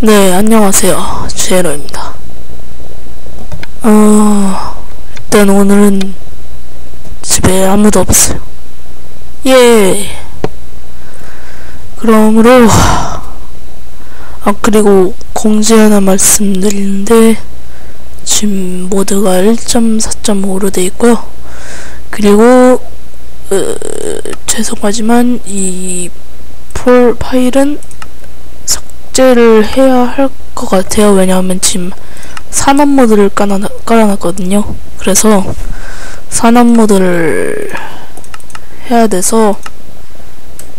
네, 안녕하세요. 제로입니다. 어, 일단 오늘은 집에 아무도 없어요. 예. 그러므로, 아, 그리고 공지 하나 말씀드리는데, 지금 모드가 1.4.5로 돼 있고요. 그리고, 어, 죄송하지만, 이 폴 파일은 삭제를 해야 할 것 같아요. 왜냐하면 지금 산업 모드를 깔아놨, 깔아놨거든요. 그래서 산업 모드를 해야 돼서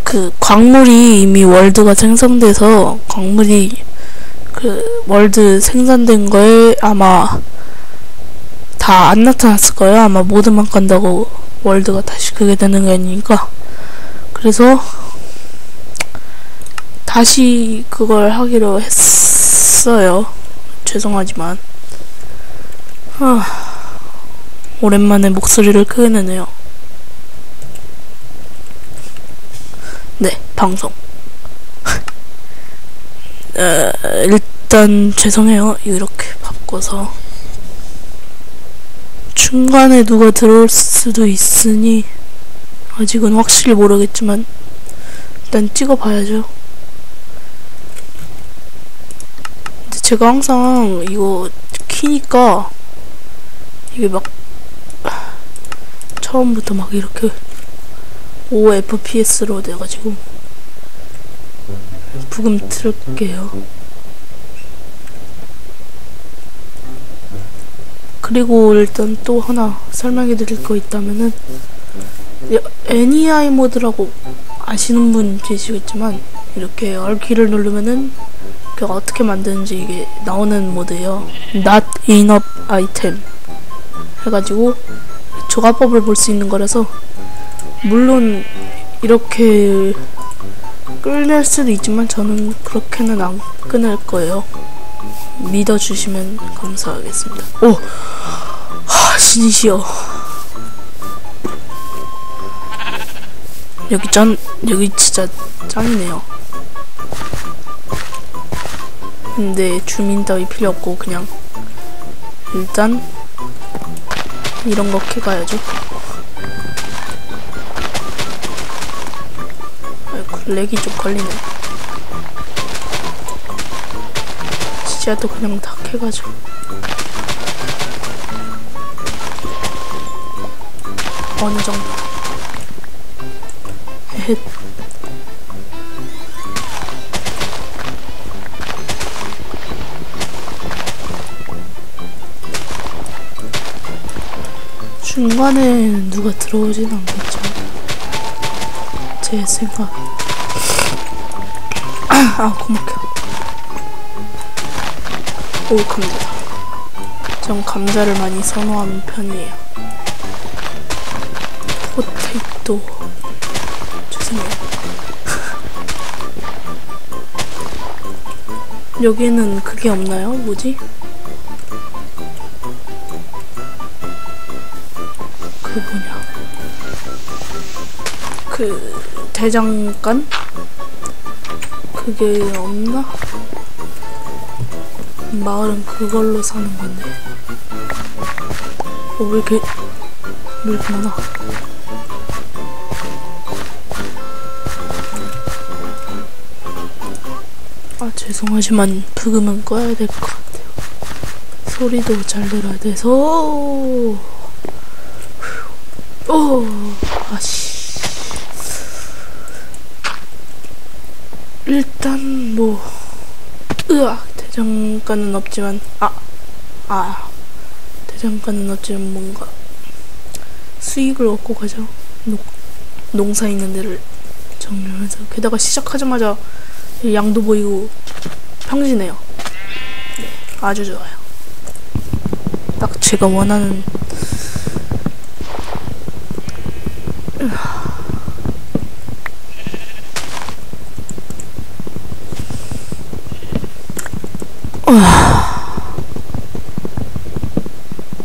그 광물이 이미 월드가 생성돼서 광물이 그 월드 생산된 거에 아마 다 안 나타났을 거예요. 아마 모드만 간다고 월드가 다시 그게 되는 게 아니니까. 그래서 다시 그걸 하기로 했어요. 죄송하지만. 아, 오랜만에 목소리를 크게 내네요. 네, 방송. 어, 일단 죄송해요. 이렇게 바꿔서. 중간에 누가 들어올 수도 있으니 아직은 확실히 모르겠지만 일단 찍어봐야죠. 근데 제가 항상 이거 키니까 이게 막 처음부터 막 이렇게 5fps로 돼가지고 부금 틀게요. 그리고 일단 또 하나 설명해 드릴 거 있다면은 NEI 모드라고 아시는 분 계시겠지만 이렇게 R키를 누르면은 그 어떻게 만드는지 이게 나오는 모드예요. Not enough item 해가지고 조가법을 볼 수 있는 거라서 물론 이렇게 끌낼 수도 있지만 저는 그렇게는 안 끊을 거예요. 믿어주시면 감사하겠습니다. 오! 하, 신이시여. 여기 짠, 여기 진짜 짱이네요. 근데 주민 따위 필요 없고 그냥 일단 이런 거 캐가야죠. 아이고, 렉이 좀 걸리네. 지하도 그냥 다 캐가지고. 어느 정도. 헤헷. 중간에 누가 들어오진 않겠죠. 제 생각. 아, 고막혀. 오, 감자다. 전 감자를 많이 선호하는 편이에요. 포테이토. 죄송해요. 여기에는 그게 없나요? 뭐지? 그 대장간? 그게 없나? 마을은 그걸로 사는 건데. 어, 왜 이렇게 왜 이렇게 많아? 아 죄송하지만 부금은 꺼야 될 것 같아요. 소리도 잘 들어야 돼서. 오, 아씨. 일단 뭐, 으악 대장간은 없지만, 아, 아, 대장간은 없지만 뭔가 수익을 얻고 가죠. 농, 농사 있는 데를 정리하면서 게다가 시작하자마자 양도 보이고 평지네요. 네, 아주 좋아요. 딱 제가 원하는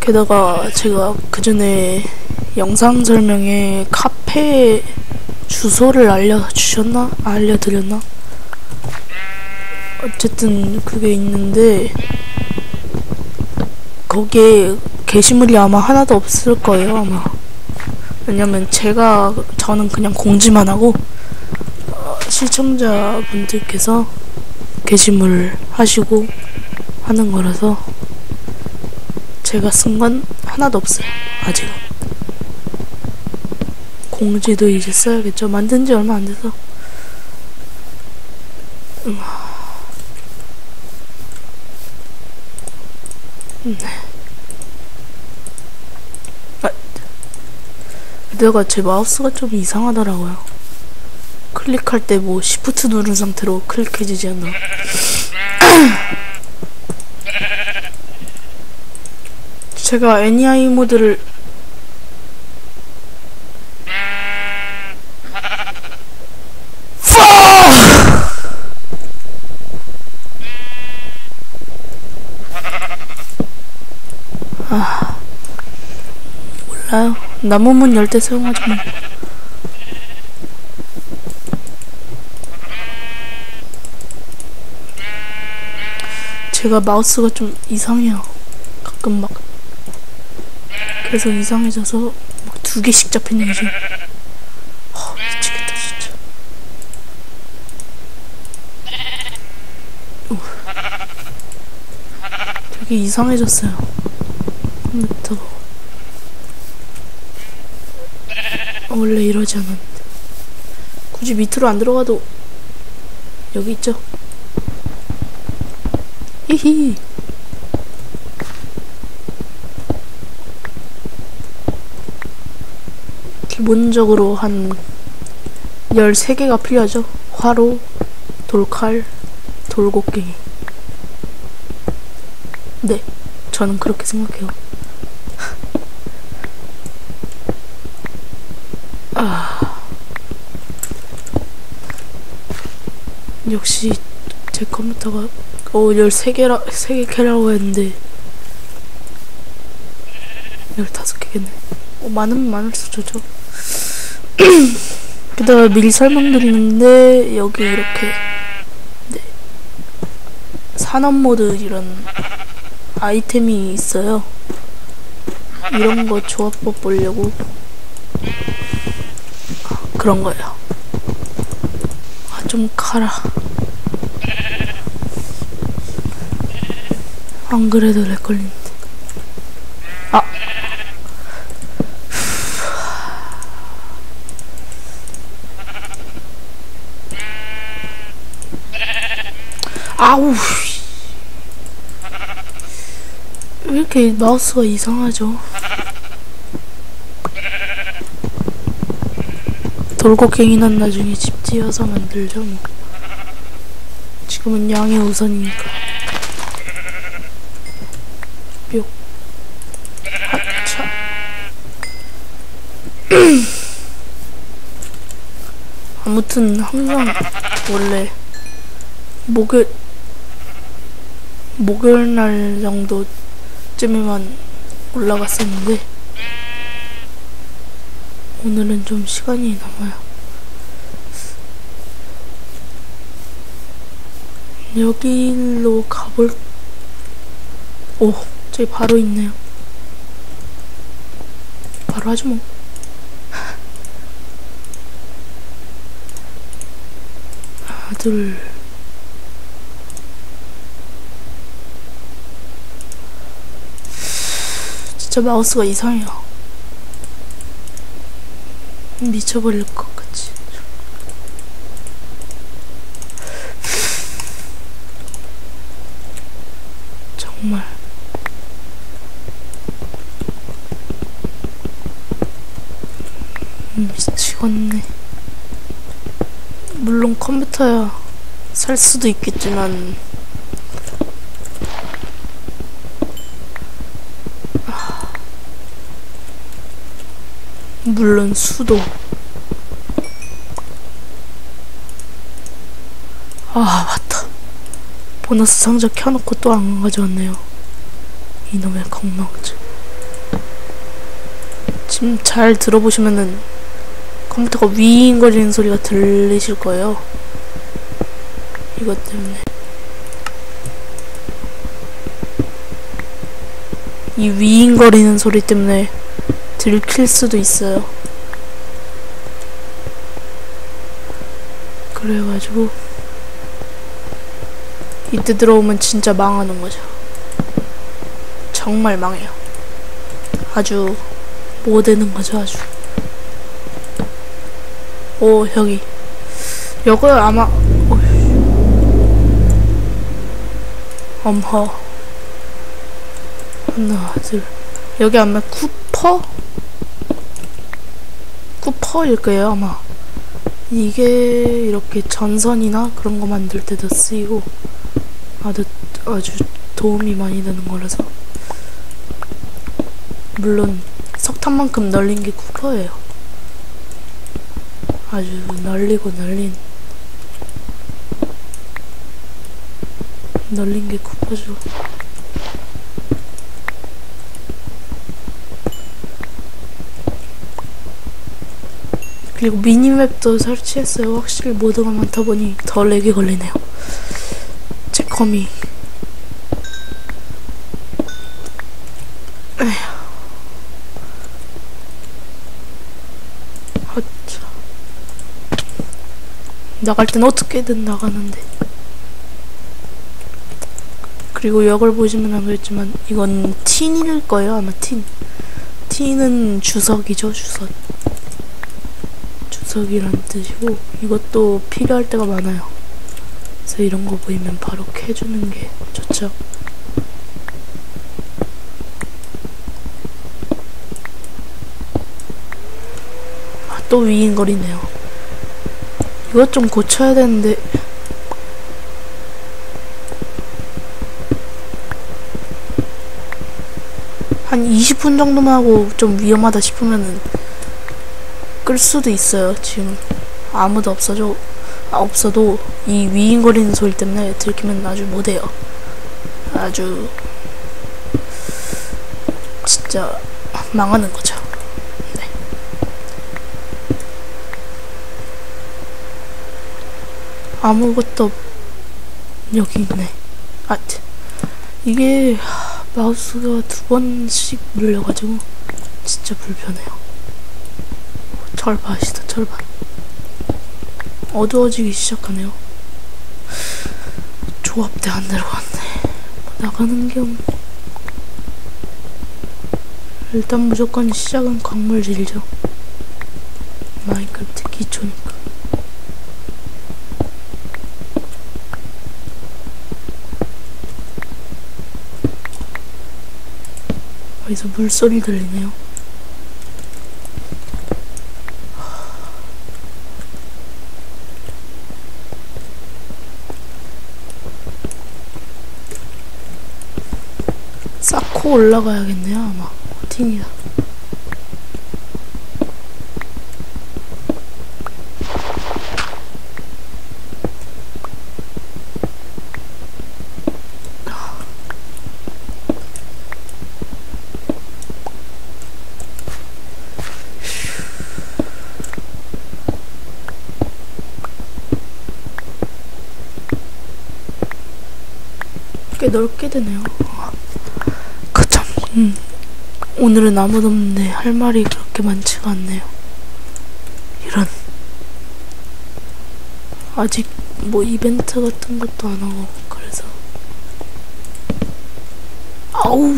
게다가 제가 그 전에 영상 설명에 카페 주소를 알려주셨나? 알려드렸나? 어쨌든 그게 있는데 거기에 게시물이 아마 하나도 없을 거예요 아마 왜냐면 제가 저는 그냥 공지만 하고 어, 시청자분들께서 게시물 하시고 하는 거라서 제가 쓴 건 하나도 없어요 아직은 공지도 이제 써야겠죠 만든 지 얼마 안 돼서 음. 네. 아, 내가 제 마우스가 좀 이상하더라고요. 클릭할 때 뭐 시프트 누른 상태로 클릭해지지 않나. 제가 애니아이 모드를 몰라요. 나무문 열 때 사용하지 뭐. 제가 마우스가 좀 이상해요. 가끔 막. 그래서 이상해져서 막 두 개씩 잡히는 거지. 어, 미치겠다, 진짜. 우. 되게 이상해졌어요. 컴퓨터가. 원래 이러지 않았는데. 굳이 밑으로 안 들어가도 여기 있죠? 히히. 기본적으로 한 13개가 필요하죠. 화로, 돌칼, 돌곡갱이. 네, 저는 그렇게 생각해요. 아. 역시 제 컴퓨터가 어 13개라 3개 캐라고 했는데 15개겠네. 어, 많으면 많을수록 좋죠. 게다가 미리 설명드리는데 여기 이렇게 네. 산업 모드 이런 아이템이 있어요. 이런 거 조합법 보려고 그런 거예요. 아, 좀 가라. 안 그래도 렉 걸리는데. 아. 아우. 왜 이렇게 마우스가 이상하죠? 돌고갱이는 나중에 집 지어서 만들죠 뭐. 지금은 양이 우선이니까 뿅 하차 아무튼 항상 원래 목요일 목요일 날 정도쯤에만 올라갔었는데 오늘은 좀 시간이 남아요. 여기로 가볼, 오, 저기 바로 있네요. 바로 하죠 뭐. 하나, 둘. 진짜 마우스가 이상해요. 미쳐버릴 것 같지. 정말. 미치겠네. 물론 컴퓨터야 살 수도 있겠지만 물론 수도. 아 맞다. 보너스 성적 켜놓고 또 안 가져왔네요. 이놈의 건망증 지금 잘 들어보시면은 컴퓨터가 위잉 거리는 소리가 들리실 거예요. 이것 때문에. 이 위잉거리는 소리 때문에 들킬 수도 있어요. 그래가지고 이때 들어오면 진짜 망하는 거죠. 정말 망해요. 아주 뭐 되는 거죠, 아주. 오, 여기. 여기 아마. 엄허. 하나, 둘. 여기 아마 쿠퍼? 쿠퍼일 거예요, 아마. 이게 이렇게 전선이나 그런 거 만들 때도 쓰이고 아주, 아주 도움이 많이 되는 거라서. 물론 석탄만큼 널린 게 쿠퍼예요. 아주 널리고 널린 널린 게 쿠퍼죠. 그리고 미니맵도 설치했어요. 확실히 모드가 많다 보니 더 렉이 걸리네요. 제 컴이 에휴. 아차. 나갈 땐 어떻게든 나가는데. 그리고 이걸 보시면 알겠지만 이건 틴일 거예요 아마 틴. 틴은 주석이죠 주석. 주석이란 뜻이고 이것도 필요할 때가 많아요. 그래서 이런 거 보이면 바로 캐주는 게 좋죠. 아, 또 위인거리네요. 이것 좀 고쳐야 되는데 한 20분 정도만 하고 좀 위험하다 싶으면은 끌 수도 있어요. 지금 아무도 없어져 아, 없어도 이 위인거리는 소리 때문에 들키면 아주 못해요. 아주 진짜 망하는 거죠. 네. 아무것도 없... 여기 있네. 아, 참. 이게 마우스가 두 번씩 눌려가지고 진짜 불편해요. 철바시다 철바. 어두워지기 시작하네요. 조합대 안 내려갔네. 뭐 나가는 게 없... 일단 무조건 시작은 광물질이죠. 마인크래프트 기초니까. 어디서 물소리 들리네요. 쌓고 올라가야겠네요, 아마. 꽤 넓게 되네요. 음. 오늘은 아무도 없는데 할 말이 그렇게 많지가 않네요. 이런. 아직 뭐 이벤트 같은 것도 안 하고, 그래서. 아우.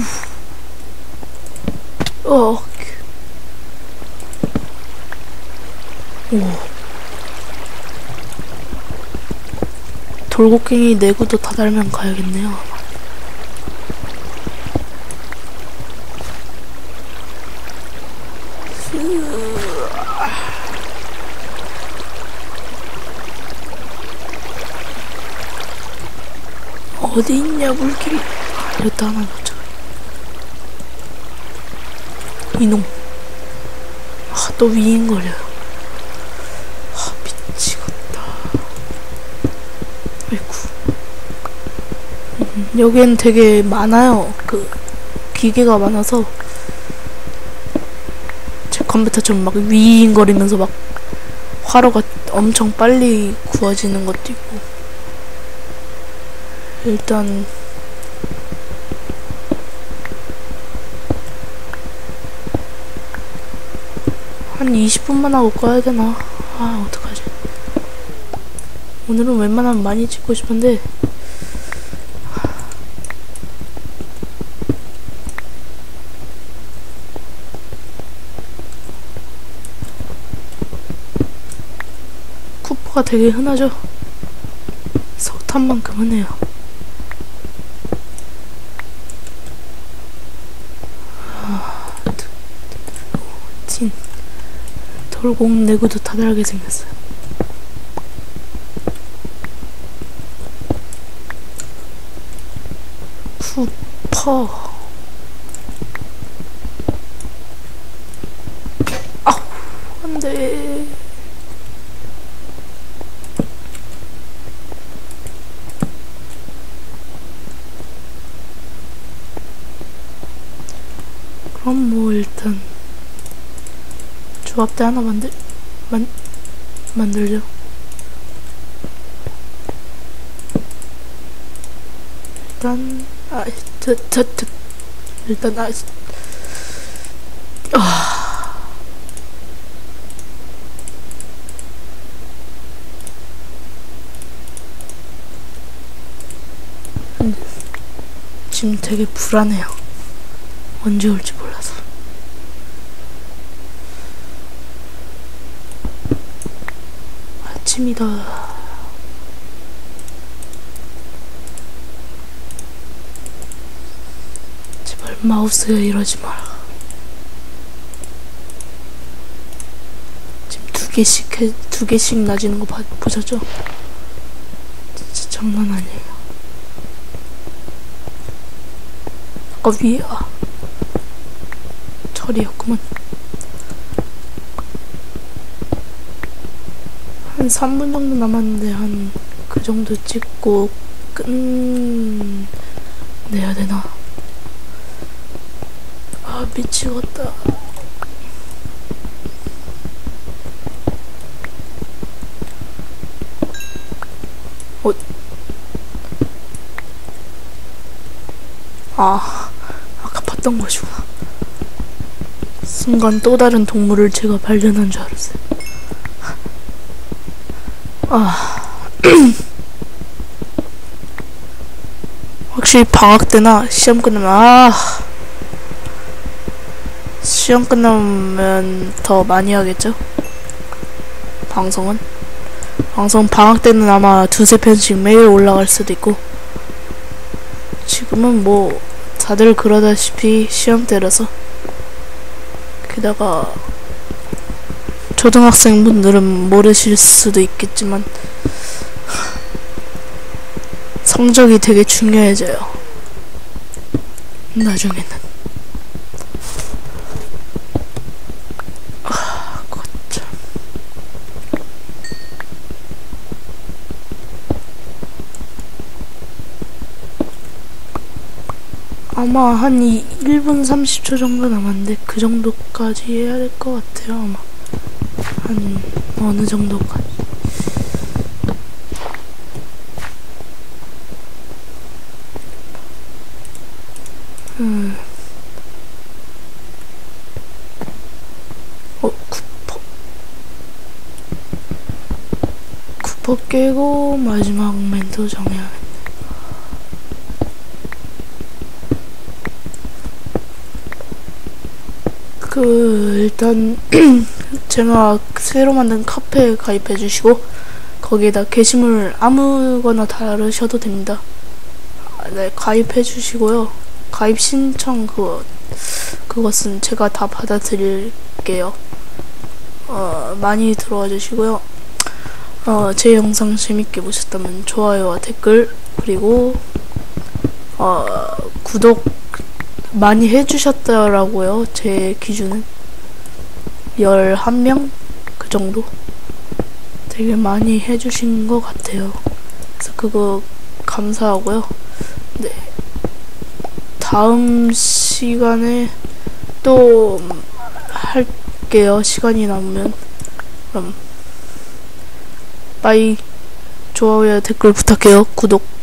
어. 오. 돌고갱이 내구도 다 달면 가야겠네요. 아마. 어디 있냐 물길 여기다 하나 놓자 이놈. 아 또 위인거려요. 아 미치겠다. 아이고. 음, 여기엔 되게 많아요. 그 기계가 많아서. 제 컴퓨터처럼 막 위인거리면서 막 화로가 엄청 빨리 구워지는 것도 있고 일단 한 20분만 하고 꺼야 되나? 아 어떡하지? 오늘은 웬만하면 많이 찍고 싶은데. 쿠퍼가 되게 흔하죠? 석탄만큼 흔해요. 돌공 내구도 다 다르게 생겼어요. 쿠퍼 아우 안돼 그럼 뭐 일단 조합대 하나 만들 만 만들죠. 일단 아저저저 일단 아 아. 음, 지금 되게 불안해요. 언제 올지 몰라서. 아침이다. 제발 마우스가 이러지 마라. 지금 두 개씩 해, 두 개씩 나지는 거 봐, 보셨죠? 진짜 장난 아니에요. 아까 위에 아 철이었구만. 한 3분 정도 남았는데 한 그 정도 찍고 끝내야 되나? 아 미치겠다. 어? 아 아까 봤던 곳이구나. 순간 또 다른 동물을 제가 발견한 줄 알았어요. 아. 확실히 방학 때나 시험 끝나면 아 시험 끝나면 더 많이 하겠죠? 방송은 방송 방학 때는 아마 두세 편씩 매일 올라갈 수도 있고 지금은 뭐 다들 그러다시피 시험 때라서 게다가 초등학생분들은 모르실 수도 있겠지만 성적이 되게 중요해져요. 나중에는. 아. 아마 한 이, 1분 30초 정도 남았는데 그 정도까지 해야 될 것 같아요 아마 한 어느 정도까지 음. 어, 쿠퍼. 쿠퍼 깨고 마지막 멘트 정해야겠네. 그, 일단, 제가 새로 만든 카페에 가입해 주시고, 거기에다 게시물 아무거나 달으셔도 됩니다. 아, 네, 가입해 주시고요. 가입 신청 그거 그것은 제가 다 받아드릴게요. 어, 많이 들어와 주시고요. 어, 제 영상 재밌게 보셨다면 좋아요와 댓글 그리고 어, 구독 많이 해주셨더라고요. 제 기준은 11명 그 정도 되게 많이 해주신 것 같아요. 그래서 그거 감사하고요. 네. 다음 시간에 또 할게요. 시간이 남으면. 그럼 빠이. 좋아요, 댓글 부탁해요. 구독.